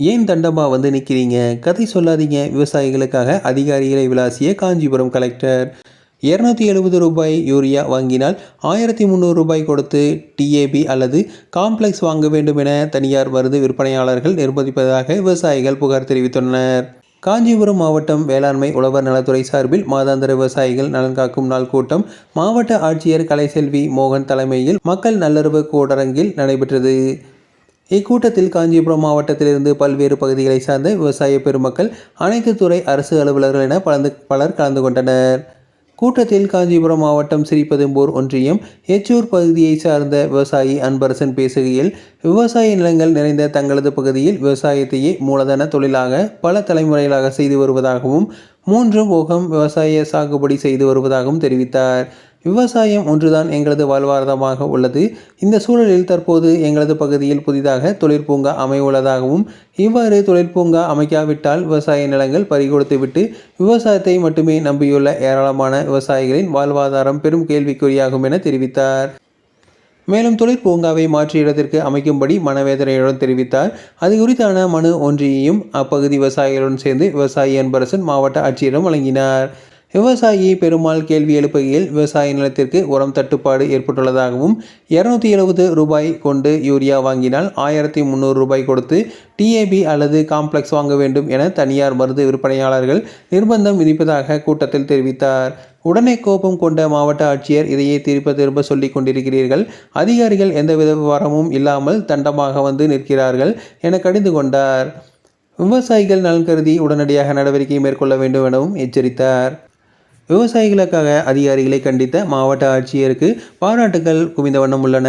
ஏன் தண்டமா வந்து நிற்கிறீங்க கதை சொல்லாதீங்க. விவசாயிகளுக்காக அதிகாரிகளை விளாசிய காஞ்சிபுரம் கலெக்டர். இரநூத்தி எழுபது ரூபாய் யூரியா வாங்கினால் ஆயிரத்தி முந்நூறு ரூபாய் கொடுத்து டிஏபி அல்லது காம்ப்ளெக்ஸ் வாங்க வேண்டும் என தனியார் மருந்து விற்பனையாளர்கள் நிர்பந்திப்பதாக விவசாயிகள் புகார் தெரிவித்துள்ளனர். காஞ்சிபுரம் மாவட்டம் வேளாண்மை உழவர் நலத்துறை சார்பில் மாதாந்திர விவசாயிகள் நலன் காக்கும் நாள் கூட்டம் மாவட்ட ஆட்சியர் கலைசெல்வி மோகன் தலைமையில் மக்கள் நல்லுறவு கூடரங்கில் நடைபெற்றது. இக்கூட்டத்தில் காஞ்சிபுரம் மாவட்டத்திலிருந்து பல்வேறு பகுதிகளை சார்ந்த விவசாய பெருமக்கள் அனைத்து துறை அரசு அலுவலர்கள் என பலந்து பலர் கலந்து கொண்டனர். கூட்டத்தில் காஞ்சிபுரம் மாவட்டம் ஸ்ரீபெரும்பூர் ஒன்றியம் எச்சூர் பகுதியை சார்ந்த விவசாயி அன்பரசன் பேசுகையில் விவசாய நிலங்கள் நிறைந்த தங்களது பகுதியில் விவசாயத்தையே மூலதன தொழிலாக பல தலைமுறைகளாக செய்து வருவதாகவும் மூன்று போகம் விவசாய சாகுபடி செய்து வருவதாகவும் தெரிவித்தார். விவசாயம் ஒன்றுதான் எங்களது வாழ்வாதாரமாக உள்ளது. இந்த சூழலில் தற்போது எங்களது பகுதியில் புதிதாக தொழிற்பூங்கா அமையுள்ளதாகவும் இவ்வாறு தொழிற்பூங்கா அமைக்காவிட்டால் விவசாய நிலங்கள் பறிகொடுத்துவிட்டு விவசாயத்தை மட்டுமே நம்பியுள்ள ஏராளமான விவசாயிகளின் வாழ்வாதாரம் பெரும் கேள்விக்குறியாகும் என தெரிவித்தார். மேலும் தொழிற்பூங்காவை மாற்றிய இடத்திற்கு அமைக்கும்படி மனவேதனையுடன் தெரிவித்தார். அது குறித்தான மனு ஒன்றியையும் அப்பகுதி விவசாயிகளுடன் சேர்ந்து விவசாயி அன்பரசன் மாவட்ட ஆட்சியரிடம் வழங்கினார். விவசாயி பெருமாள் கேள்வி எழுப்புகையில் விவசாய நிலத்திற்கு உரம் தட்டுப்பாடு ஏற்பட்டுள்ளதாகவும் இருநூத்தி எழுபது ரூபாய் கொண்டு யூரியா வாங்கினால் ஆயிரத்தி முந்நூறு ரூபாய் கொடுத்து டிஏபி அல்லது காம்ப்ளெக்ஸ் வாங்க வேண்டும் என தனியார் மருந்து விற்பனையாளர்கள் நிர்பந்தம் விதிப்பதாக கூட்டத்தில் தெரிவித்தார். உடனே கோபம் கொண்ட மாவட்ட ஆட்சியர் இதையே திருப்ப திரும்ப சொல்லிக் கொண்டிருக்கிறீர்கள். அதிகாரிகள் எந்தவித விவரமும் இல்லாமல் தண்டமாக வந்து நிற்கிறார்கள் என கடிந்து கொண்டார். விவசாயிகள் நலன் கருதி உடனடியாக நடவடிக்கை மேற்கொள்ள வேண்டும் எனவும் எச்சரித்தார். விவசாயிகளுக்காக அதிகாரிகளை கண்டித்த மாவட்ட ஆட்சியருக்கு பாராட்டுகள் குவிந்த வண்ணம் உள்ளன.